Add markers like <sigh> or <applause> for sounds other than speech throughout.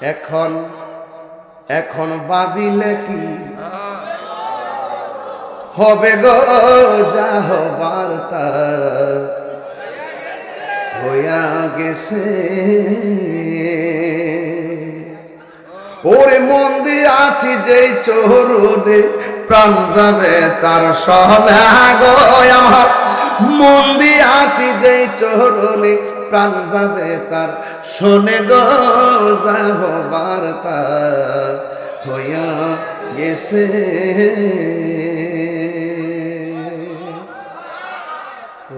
এখন এখন ভাবিলে কি হবে গো? যা হবার তা হইয়া গেছে। ওরে মন দিয়ে আছি যে চোরুরে, প্রাণ যাবে তার গো আমার মন দিয়ে আছি যে চোরুরে প্রাণ যাবে তার। শোনে গো যা হবার তা হইয়া গেছে।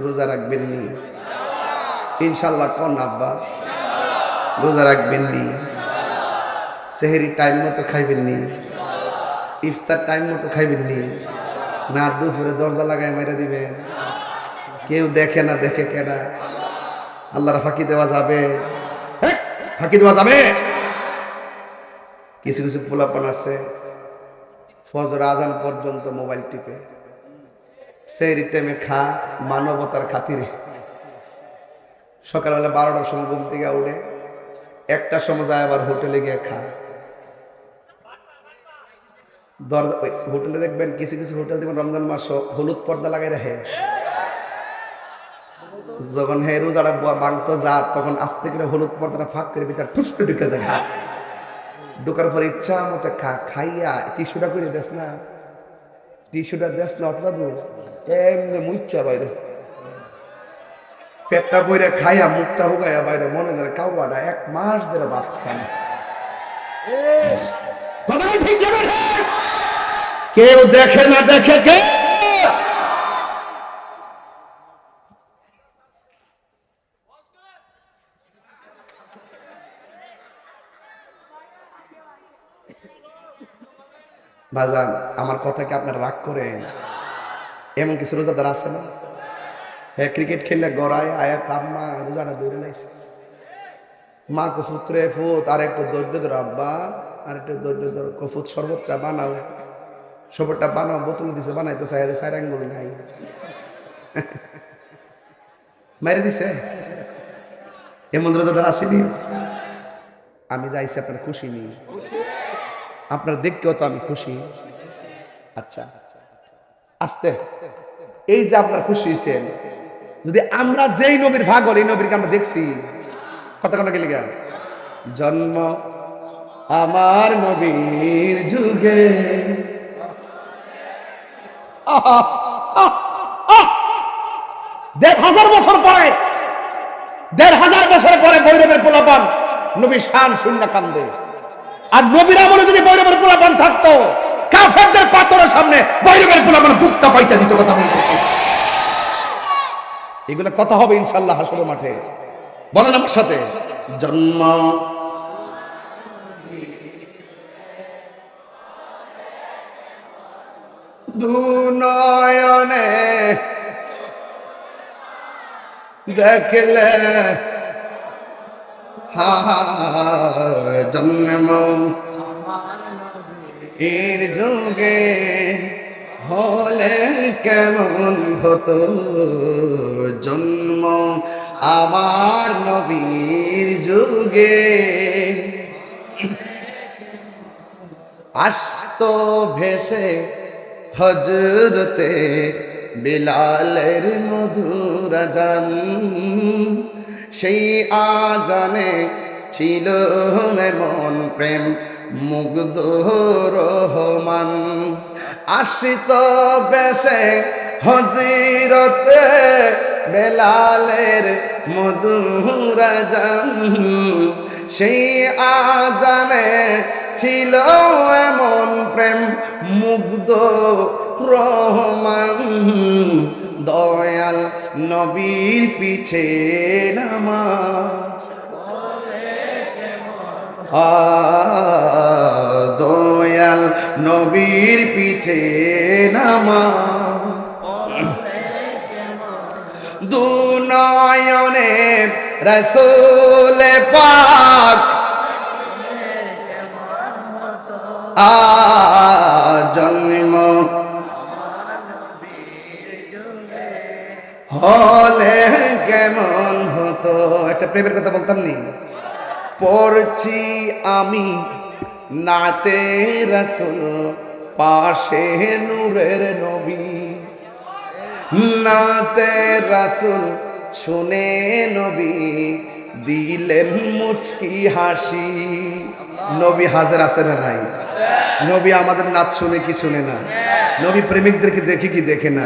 রোজা রাখবেন নি? ইনশাল্লাহ কন আব্বা? রোজা রাখবেন নি? সেহেরি টাইম মতো খাইবেন নি? ইফতার টাইম মতো খাইবেন নি? না দুপুরে দরজা লাগায় মেরে দিবেন? কেউ দেখে না, দেখে কেনা। আল্লাহর ফাঁকি দেওয়া যাবে। ফাঁকি দেওয়া যাবে? কিছু কিছু পোলাপন আছে। ফজর আজান পর্যন্ত মোবাইল টিপে। সেই টাইমে খা, মানবতার খাতিরে। সকালবেলা বারোটার সময় ঘুম থেকে উঠে, একটার সময় যায় আবার হোটেলে গিয়ে খা। দরজা হোটেলে দেখবেন কিছু কিছু হোটেল দেখবেন রমজান মাস হলুদ পর্দা লাগাই রাখে। যখন হে রোজাটা বাংতো যা তখন আস্তে করে হলুদ পর্দাটা ফাঁক করে ভিতরে ঠুস করে ঢুকে যায় ঢুকার পর ইচ্ছা মতো খা খাইয়া টিস্যুটা করে দেস না। টিস্যুটা দেস না দূর। এমনি মুচ্ছা বাইরে। পেটটা বইরে খাইয়া মুখটা হুগাইয়া বাইরে মনে ধরে কাউয়াটা এক মাস ধরে ভাত খায় না। কথাটা ঠিক যাবে ঠিক? কেউ দেখে না দেখে কে? বাজান আমার কথা কি আপনার রাগ করেন। এমন কিছু রোজাদার আছে না? হ্যাঁ ক্রিকেট খেললে গড়ায়, আয়া কাম্মা, রোজাটা দৌড়ে লাইছে। মা কফুত্রে ফুত, আর একটু দৈর্য ধর, আব্বা, আর একটু দৈর্য ধর, কফুত শরবতটা বানাও। শরবতটা বানাও, বোতল দিছে বানাই তো সাইড সাইড আঙ্গুল নাই। <laughs> মেরে দিছে? এমন রোজাদার আসেনি আমি যাইছি, আপনার খুশি নি আপনার দেখতেও তো আমি খুশি। আচ্ছা আস্তে। এই যে আপনার খুশি হয়েছেন যদি আমরা যেই নবীর ভাগ হল এই নবীরকে আমরা দেখছি। কোনো গেলে গেল জন্ম আমার নবীর যুগে! দেড় হাজার বছর পরে, দেড় হাজার বছর পরে বৈরবের পোলাপান নবী শান শূন্য কান্দে। আর যদি বৈরবের পোলাপান থাকতো, কাফেরদের পাথরের সামনে বৈরবের বুকটা দিত কথা বলতো। এগুলো কথা হবে ইনশাল্লাহ হাসর মাঠে। বলেন আমার সাথে। জন্ম। দেখলে জন্ম এর যুগে হলে কেমন হতো? জন্ম আমার নবীর যুগে। আসতো ভেসে হজরতে বিলালের মধুর জান সেই আজানে ছিল মন প্রেম, মুগ্ধ রহমান। আশ্রিত বেশে হজিরতে বেলালের মধুর জান। সেই আজানে ছিল এমন প্রেম, মুগ্ধ রহমান। দয়াল নবীর পিছে নামাজ। দয়াল নবীর পিছে নামাজ। দু নয়নে রসুল পাক। আ একটা প্রেমের কথা বলতাম নি? পড়ছি আমি নাতে রসুল, পাশে নূরের নবী। নাতে রাসুল, শুনে নবী দিলেন মুচকি হাসি। নবী হাজার আছে না নাই? নবী আমাদের নাচ শুনে কি শুনে না? নবী প্রেমিকদেরকে দেখে কি দেখে না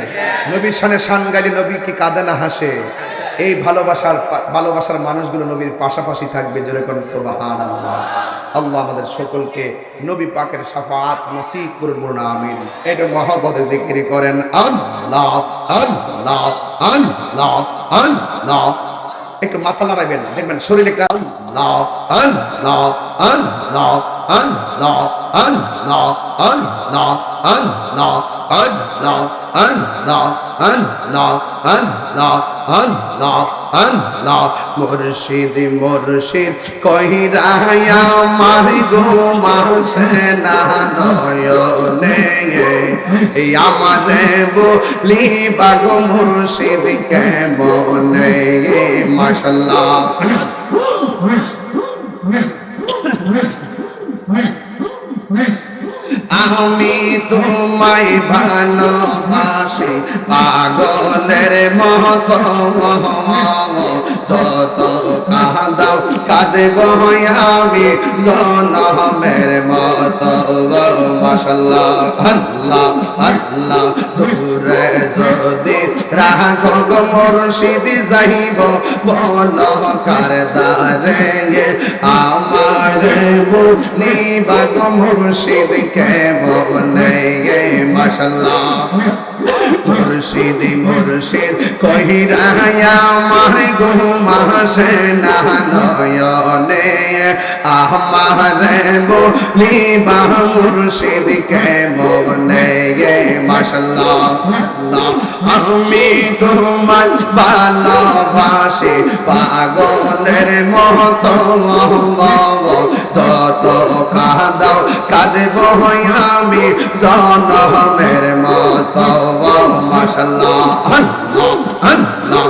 নবীর সানে শান গাইলে নবী কি কাঁদে না হাসে? এই ভালোবাসার ভালোবাসার মানুষগুলো নবীর পাশাপাশি থাকবে যেরকম সোবাহান আল্লাহ আমাদের সকলকে নবী পাকের সাফাত নসিব করুন না আমিন। এটা মহব্বতে জিকিরি করেন, আল্লাহ আল্লাহ আল্লাহ আল্লাহ। একটু মাথা লড়াইবেন দেখবেন শরীরে আল্লাহ আল্লাহ আল্লাহ আল্লাহ আল্লাহ। আল্লাহ আল্লাহ আল্লাহ আল্লাহ আল্লাহ আল্লাহ আল্লাহ আল্লাহ মুর্শিদ মুর্শিদ কহিরায়া মার গো মাসে না নয়নে আমারে বলি বাগো মুর্শিদ, কেমনে? আমি তোমায় ভালোবাসি। পাগলের মতো। যত কাঁদব আমি জনমের মতো আল্লাহ আল্লাহ, দূরে যদি রাখো গো মুর্শিদ যাইব, বল আমার বুঝনি বাগ মুর্শিদ কে বনে মাসাল্লাহ মুর্শিদ মুর্শিদ কহিরায়া আমার ঘুমাসে না নয়নে আমারে বলি বা মুর্শিদ কে মনে মাশাল্লাহ আমি তোমার ভালোবাসি। পাগলের মতো যত কাঁদাও কাঁদব আমি জনমের মতো। মাশাল্লাহ, আল্লাহ আল্লাহ।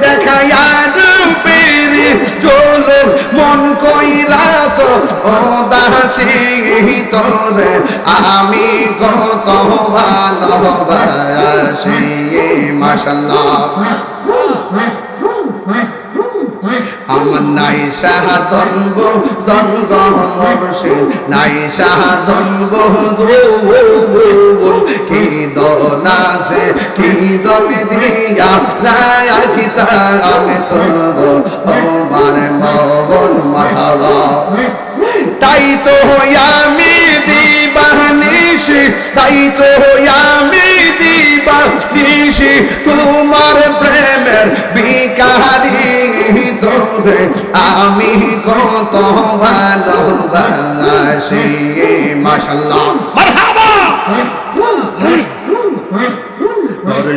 দেখায় রূপেরি চলো মন কইলাস ও দাসি তোরে আমি কত ভালোবাসি মাশাল্লাহ আমার নাই সাহাদন গো জঙ্গ মর্ষে নাই সাহাদন গো কি কি দিয়া কিতা আমি তো আমার মগন তাই তো আমি তাই তো আমি দিবানিসি তোমার প্রেমের বিকারি তোরে আমি কত ভালোবাসি মাশাল্লাহ মারহাবা!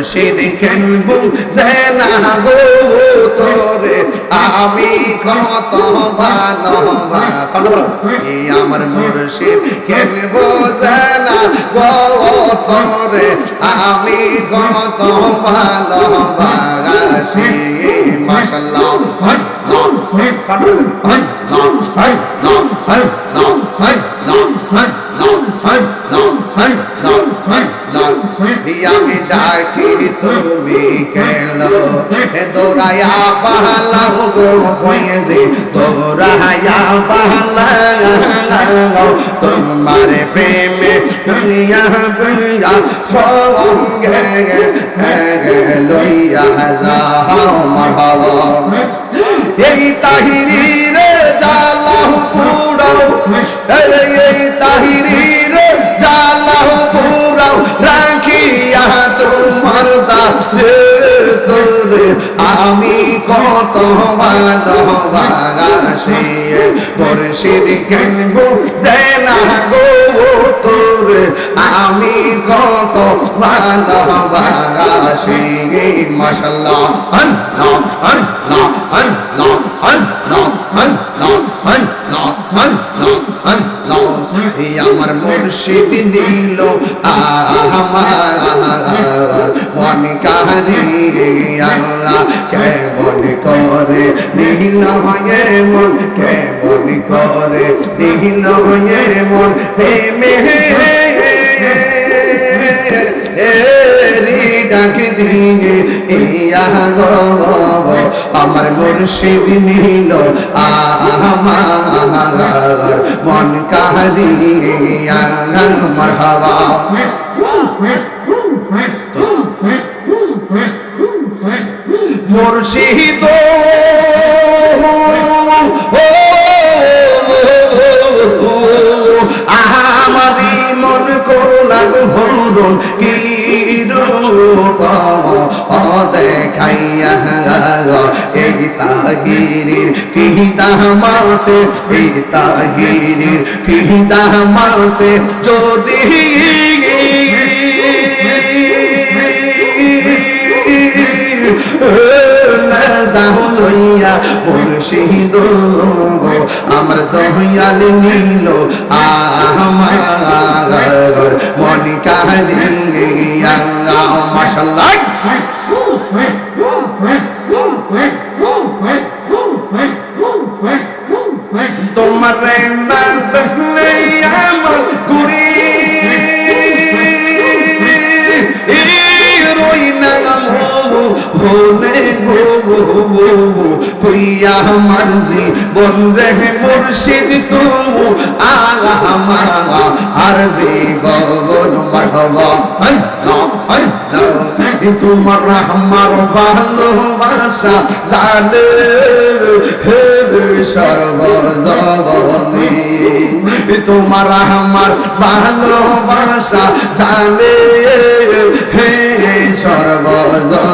মুর্শিদ কেন বুঝেনা গো তোরে, আমি কত ভালোবাসা। এ আমার মুর্শিদ কেন বুঝেনা গো তোরে, আমি কত ভালোবাসি। মাশাআল্লাহ। হন লং হন সামনে হন লং হন লং হন লং হন লং হন আমি ডাকি তুমি কেন দৌড়ায়া পাহালা গো ফয়েজে দৌড়ায়া পাহালা তোমার প্রেমে দুনিয়া বুঝা সঙ্গে লইয়া যাও মারহাবা এই তাহিরি রে জালাহ পুরাও এই তাহিরি রে জালাহ পুরাও। রাখিয়া তোমার দাসে তোরে, আমি কত ভালোবাসি মুর্শিদ কেন না গো তোর, আমি কত ভালোবাসি মাশাল্লাহ, আল্লাহ আল্লাহ আল্লাহ আল্লাহ আল্লাহ। আমার মুর্শিদ নীল আমার মন কাহারি আল্লাহ কেমন করে নীল হয়ে মন, কেমন করে নীল হয়ে মন প্রেমে ডাক দিয়ে ইয়া গো আমার মুর্শিদ নীল আমার মন কাহারিয়া মারহাবা মুর্শিদ আমারি মন করলাম হরণ কি দেখাইয়া এই তাহিরির কি মাসে এই তাহিরির কি মাসে যদি লইয়া মুর্শিদ আমার দয়াল নীল আমার মন মাশাল্লাহ তোমার না দেখলে আমার জীবন রে মুর্শিদ তু আমার আর জীবন মারহবা তোমার আমার ভালোবাসা জানে, হে সর্বজগনে তোমার আমার ভালোবাসা জানে, হে সর্বজগনে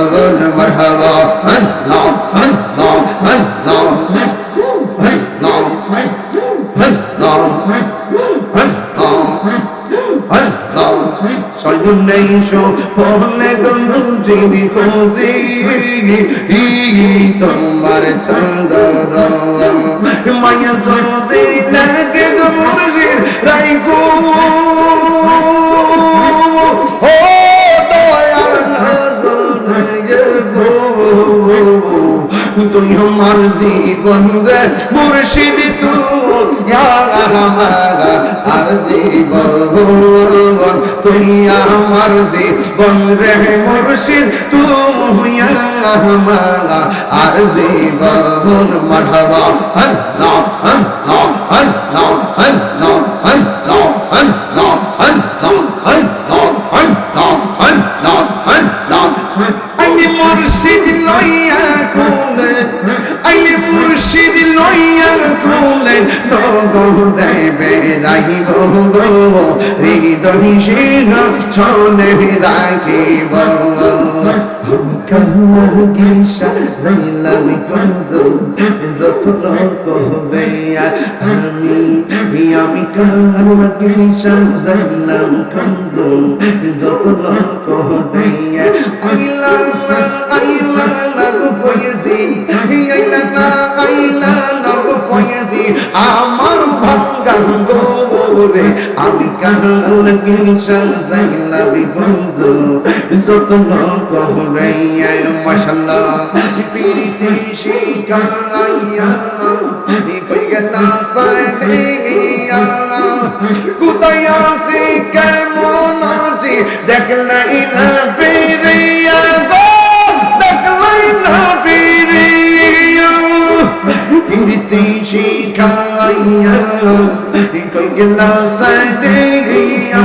তোমার ছন্দ মায়া সদে লাগে গো মুর্শিদ রাই গো আমার জীবন রে, মুর্শিদ তু তুই আমার জীবন রে, মুর্শিদ আমার আর জীবন মারহাবা আল্লাহ সিংহ শোনে রাখিব কান্নার গিসা যাইলাম কমজো যত্ন করে আমি আমি কান্নার আমার ভাঙ্গা ওরে, আমি কাহাল বিশাল জাইলা বিগঞ্জ যতন কহরে মাশাল্লাহ পিরিতি শিকাইয়া। কই গেল সাইয়া কেমন আছে, দেখলাই না বেরিয়া দেখলাই না বেরিয়া পিরিতি কই গেলা সাইডিয়া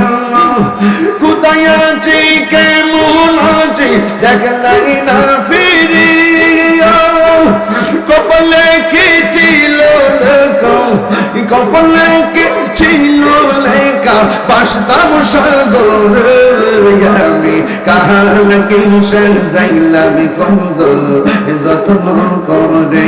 কোথায় আছে কেমন আছে দেখলাই না ফিরিয়া। কপালে কি ছিল কপালে কি ছিল লেখা? পাশতাম সাগরে আমি। কাহার কিসের যাইলাম কমজ যত্ন করে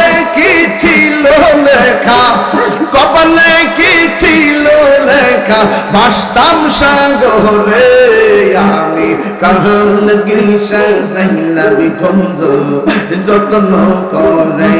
কি ছিল লেখা? কপালে কি ছিল লেখা? বাসতাম সাগরে আমি কাহাল গিসা যাইলাম গঞ্জ যত্ন করে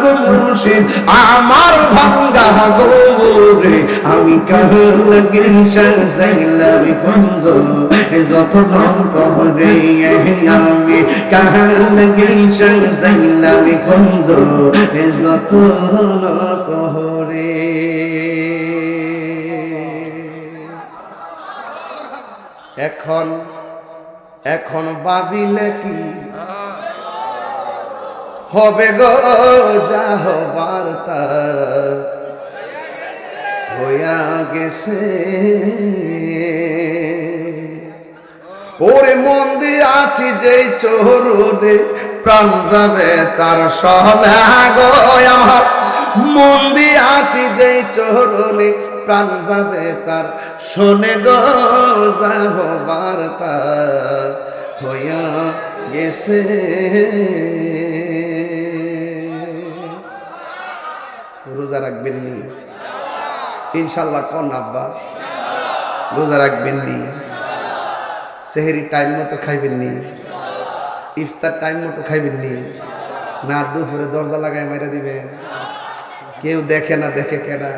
গো মুর্শিদ আমার ভাঙ্গা গোরে আমি কাহাল গিসা যাইলাম গঞ্জ যত্ন করে আমি কাহাল গিসা যাইলাম গঞ্জ যত্ন করে এখন এখন ভাবিলে কি হবে গো? যা হবার তা হইয়া গেছে। ওরে মন দিয়ে আছি যে চোরে প্রাণ যাবে তার গো আমার। মন দিয়ে আছি যে চোরনে প্রাণ যাবে তার, শোনে গো যা হবার তা হইয়া গেছে। রোজা রাখবেন নি? ইনশাল্লাহ কন আব্বা? রোজা রাখবেন নি? সেহেরি টাইম মতো খাইবেন নি? ইফতার টাইম মতো খাইবেন নি? না দুপুরে দরজা লাগায় মেরে দিবেন? কেউ দেখে না, দেখে কেনা।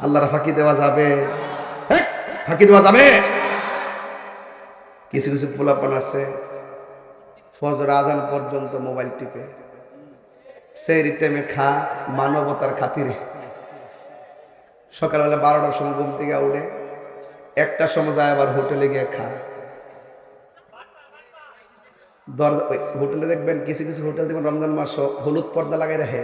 আল্লাহর ফাঁকি দেওয়া যাবে। ফাঁকি দেওয়া যাবে? কিছু কিছু পোলাপন আছে। ফজর আজান পর্যন্ত মোবাইল টিপে। সেই টাইমে খা, মানবতার খাতিরে। সকালবেলা বারোটার সময় ঘুম থেকে উঠে একটা সময় যায় আবার হোটেলে গিয়ে খা। দরজা হোটেলে দেখবেন কিছু কিছু হোটেল দেখবেন রমজান মাস হলুদ পর্দা লাগাই রাখে।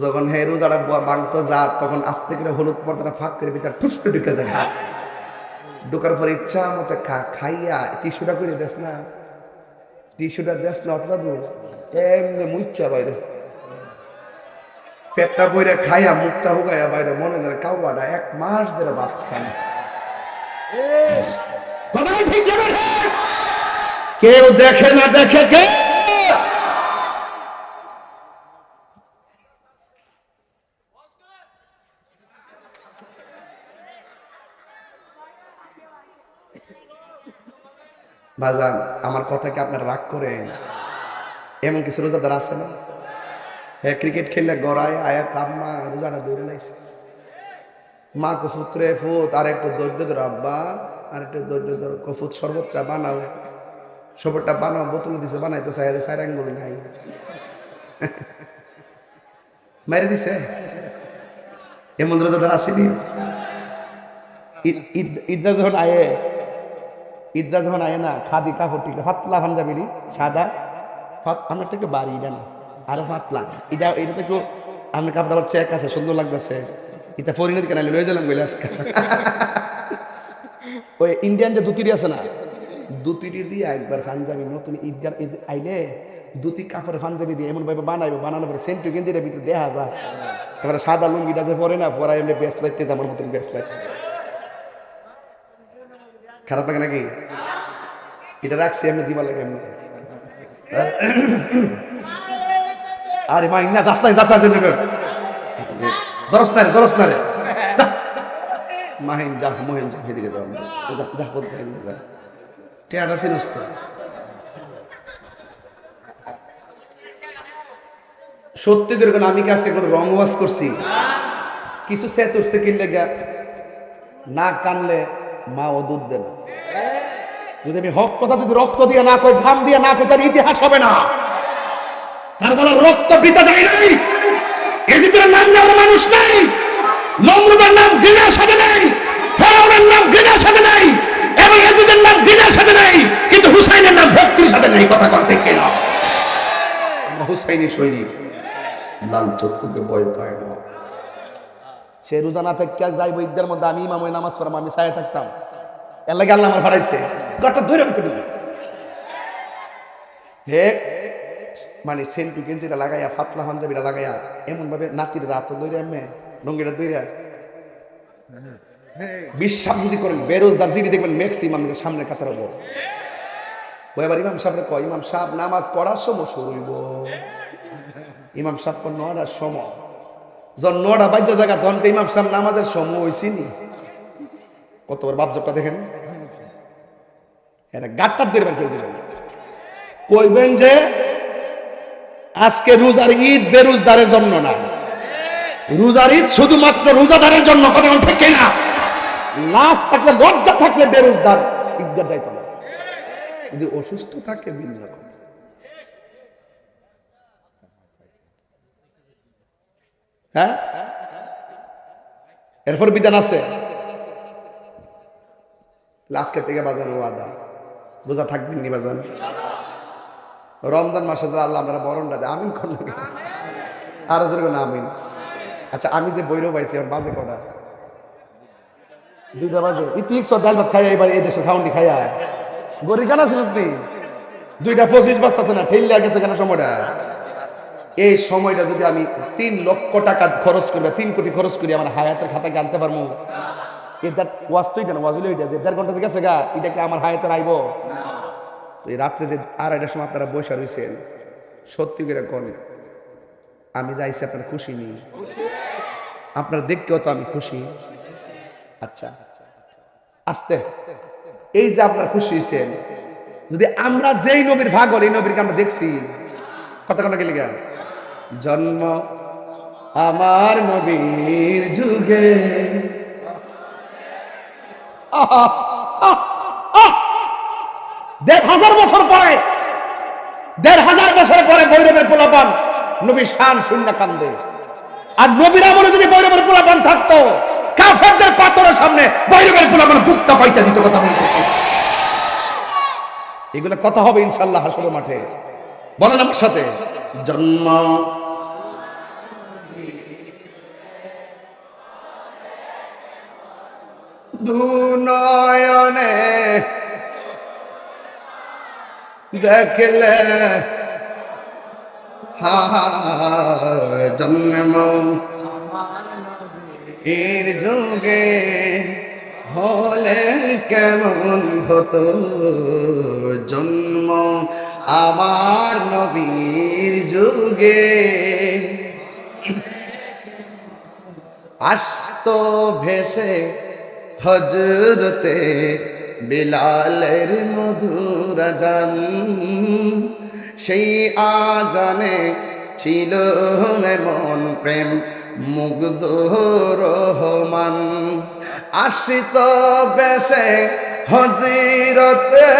যখন হে রোজাটা বাংতো যা তখন আস্তে করে হলুদ পর্দাটা ফাঁক করে ভিতরে ঠুস করে ঢুকে যায়। ঢুকার পর ইচ্ছা মতো খা খাইয়া টিস্যুটা করে দেস না। টিস্যুটা দেস না অতটা দূর। এমনি মুচ্ছা বাইরে। পেটটা বইরে খাইয়া মুখটা হুগাইয়া বাইরে মনে ধরে কাউয়াটা এক মাস ধরে ভাত খায়? কেউ দেখে না দেখে কে বাজান আমার কথা কি আপনারা রাগ করেন? এমন কিছু রোজাদার আছে না? হ্যাঁ ক্রিকেট খেললে গড়ায়, আয়া কাম্মা রোজাটা দৌড়ে লাইছে। মা কফুত্রে ফুত আর একটু দৈর্য ধর, আব্বা আর একটু দৈর্য ধর, কফুত শরবতটা বানাও। শরবতটা বানাও, বোতল দিছে বানাই তো সাইরে সাইর আঙ্গুল নাই। <laughs> মেরে দিছে? এমন রোজাদার আসেনি ঈদ- ঈদরা যখন আয়ে ঈদরা যখন আয়ে না, খাদি কাপড় ঠিক ফাতলা পাঞ্জাবিরি সাদা আমরা একটু বাড়ি এটা না আরও ফাতলা। এটা এটা তো একটু, আমি কাপড় আবার চেক আছে, সুন্দর লাগতেছে। এটা ফরিনের কেন লয়ে গেলাম বলে আজকে। ওই ইন্ডিয়ান যে দুতিরি আছে না দুতিরি দিয়ে একবার পাঞ্জাবি, নতুন ঈদগার, ঈদ আইলে দুটি কাপড়ের পাঞ্জাবি দিয়ে এমন ভাবে বানাইবে, বানানোর পরে সেন্টু গেঞ্জিটা ভিতরে দেখা যায়। এবারে সাদা লুঙ্গিটা যে পরে না পরা এমনি ব্যাসলাইট আমার মতন ব্যাসলাইট খারাপ লাগে নাকি? এটা রাখছি, এমনি দিবা লাগে, এমনি। আরে মা, ইন্না যাস নাই যাস দরস না রে, দরস না রে। মাহিন যা, মহেন যা, এদিকে যা যা যা বলতে এদিকে যা। টেয়াটা চিনস তো। সত্যি করে আমি কি আজকে কোনো রং ওয়াশ করছি? কিছু সে তোর সে কিনলে গা না কানলে মা ও দুধ দেবে। যদি আমি হক কথা যদি রক্ত দিয়ে না কই, ঘাম দিয়ে না কই, তার ইতিহাস হবে না। তার বলা রক্ত পিতা যায় নাই। এজিদের নাম নেওয়ার মানুষ নাই। নমরুদের নাম দিনের সাথে নেই। ফেরাউনের নাম দিনের সাথে নেই। এবং এজিদের নাম দিনের সাথে নেই। কিন্তু হুসাইনের নাম ভক্তির সাথে নেই, কথা করতে কেনা? হুসাইনি সৈনিক। লাল চক্ষুকে ভয় পায় না। সে রোজানা থেকে যাইব, ঈদের মধ্যে আমি ইমাম নামাজ পড়াম, আমি সায়ে থাকতাম। এর লাগে আল্লাহ আমার ফাড়াইছে। গটটা ধরে রেখে দিল। হে মানে সেন্টু গেঞ্জিটা লাগাইয়া, ফাতলা পাঞ্জাবিটা লাগাইয়া এমন ভাবে নাতির রাত দইরা এমে লঙ্গিটা দইরা বিশ্বাস যদি করেন বেরোজদার জিডি দেখবেন ম্যাক্সিমাম সামনে কাতার হব। ও এবার ইমাম সাহেবরে কয়, ইমাম সাহেব, নামাজ পড়ার সময় শুরু হইব। ইমাম সাহেব কয় নটার সময়। যখন নটা জায়গা তখন ইমাম সাহেব নামাজের সময় কতবার বাপজবটা দেখেন? গাটটার দেড়বার করে দিলেন। কইবেন যে, আজকে রোজার ঈদ বেরোজদারের জন্য না। রোজার ঈদ শুধুমাত্র রোজাদারের জন্য, কথা ঠিক না লাশ থাকলে, লজ্জা থাকলে বেরোজদার যাইতো না। যদি অসুস্থ থাকে ভিন্ন কথা হ্যাঁ? এরপর বিধান আছে। আজকে থেকে বাজার ওয়াদা। রোজা থাকবেন নি বাজান? রমজান মাসে যা আল্লাহ আমরা বরণটা দেয়, আমিন করলেন আরও জোরে না আমিন। আচ্ছা আমি যে বৈরব পাইছি, ওর বাজে কটা? দুইটা বাজে। ইতিক সব ডাল ভাত খাই এবার এই দেশে খাউন্ডি খাইয়া। গরি কানা ছিল দুইটা পঁচিশ বাজতেছে না ঠেললে গেছে কেন সময়টা? এই সময়টা যদি আমি তিন লক্ষ টাকা খরচ করি বা তিন কোটি খরচ করি, আমার হায়াতের খাতাকে আনতে পারব। দেড় ঘণ্টা আমার আইব? এই রাত্রে যে আড়াইটার সময় আপনারা সত্যি আমি আপনার খুশি নি আপনার দেখতেও তো আমি খুশি। আচ্ছা আস্তে। এই যে আপনার খুশি হয়েছেন যদি আমরা যেই নবীর ভাগ হল এই নবীরকে আমরা দেখছি। কথা কথা গেলে গা জন্ম আমার নবীর যুগে। দেড় হাজার বছর পরে, দেড় হাজার বছর পরে বৈরবের পোলাপান নবী শান শূন্য কান্দে। আর নবীর আমলে যদি বৈরবের পোলাপান থাকতো, কাফেরদের পাথরের সামনে বৈরবের পোলাপান বুকটা পাইতা দিত কথা বলতো। এগুলো কথা হবে ইনশাল্লাহ হাসর মাঠে। বলেন আমার সাথে, জন্ম দুনয়নে। দেখলে হা জন্ম এর যুগে হলে কেমন হতো জন্ম আমার নবীর যুগে। আসতো ভেসে হজরতে বিলালের মধুর জান। সেই আজানে ছিল মন প্রেম মুগ্ধ রহমান। আশ্রিত বেশে হজিরতে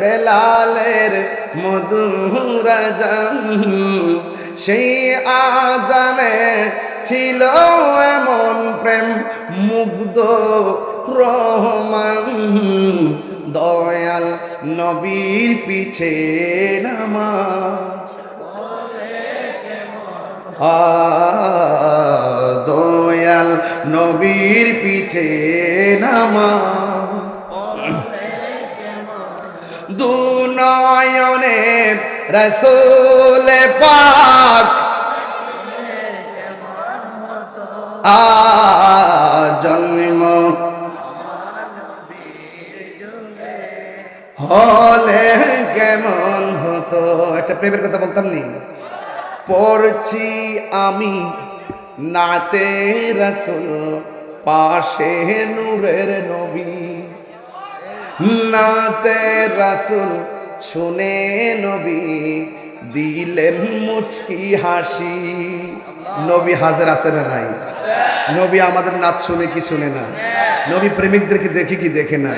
বেলালের মধুর জান। সেই আজানে ছিল এমন প্রেম, মুগ্ধ, রহমান। দয়াল নবীর পিছে নামাজ। দয়াল নবীর পিছে নামাজ। দুনয়নে রসুল পাক জন্ম হলে কেমন হতো? একটা প্রেমের কথা বলতাম নি? পড়ছি আমি নাতে রসুল, পাশে নূরের নবী। নাতে রাসুল, শুনে নবী। দিলেন মুচকি হাসি। নবী হাজার আছে না নাই? নবী আমাদের নাচ শুনে কি শুনে না? নবী প্রেমিকদেরকে দেখে কি দেখে না?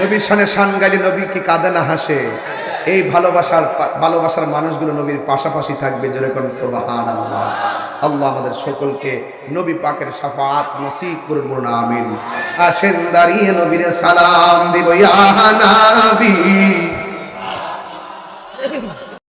নবীর সানে শান গাইলে নবী কি কাঁদে না হাসে? এই ভালোবাসার ভালোবাসার মানুষগুলো নবীর পাশাপাশি থাকবে যেরকম সোবাহান আল্লাহ আল্লাহ আমাদের সকলকে নবী পাকের সাফাত নসিব আমিন। আসেন দাঁড়িয়ে নবীর সালাম দিব, ইয়া নবী